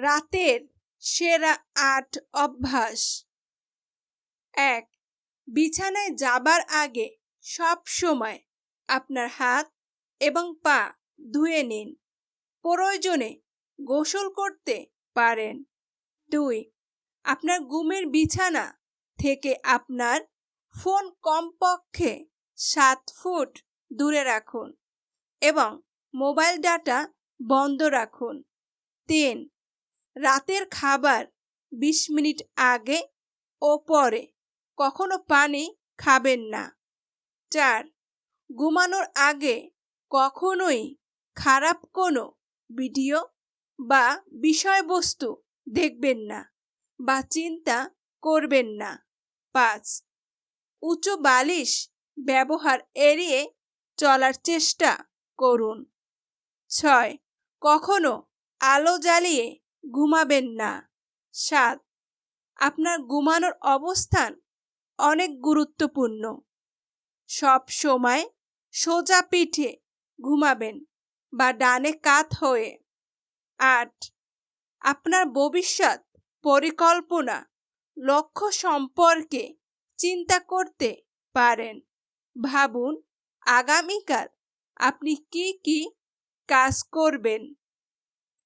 রাতের সেরা আট অভ্যাস। এক, বিছানায় যাবার আগে সব সময় আপনার হাত এবং পা ধুয়ে নিন। প্রয়োজনে গোসল করতে পারেন। দুই, আপনার ঘুমের বিছানা থেকে আপনার ফোন কমপক্ষে সাত ফুট দূরে রাখুন এবং মোবাইল ডাটা বন্ধ রাখুন। তিন রাতের খাবার বিশ মিনিট আগে ও পরে কখনো পানি খাবেন না। চার, ঘুমানোর আগে কখনোই খারাপ কোনো ভিডিও বা বিষয়বস্তু দেখবেন না বা চিন্তা করবেন না। পাঁচ উঁচু বালিশ ব্যবহার এড়িয়ে চলার চেষ্টা করুন। ছয়, কখনো আলো জ্বালিয়ে ঘুমাবেন না। সাত, আপনার ঘুমানোর অবস্থান অনেক গুরুত্বপূর্ণ। সব সময় সোজা পিঠে ঘুমাবেন বা ডানে কাত হয়ে। আট, আপনার ভবিষ্যৎ পরিকল্পনা, লক্ষ্য সম্পর্কে চিন্তা করতে পারেন। ভাবুন, আগামীকাল আপনি কি কি কাজ করবেন?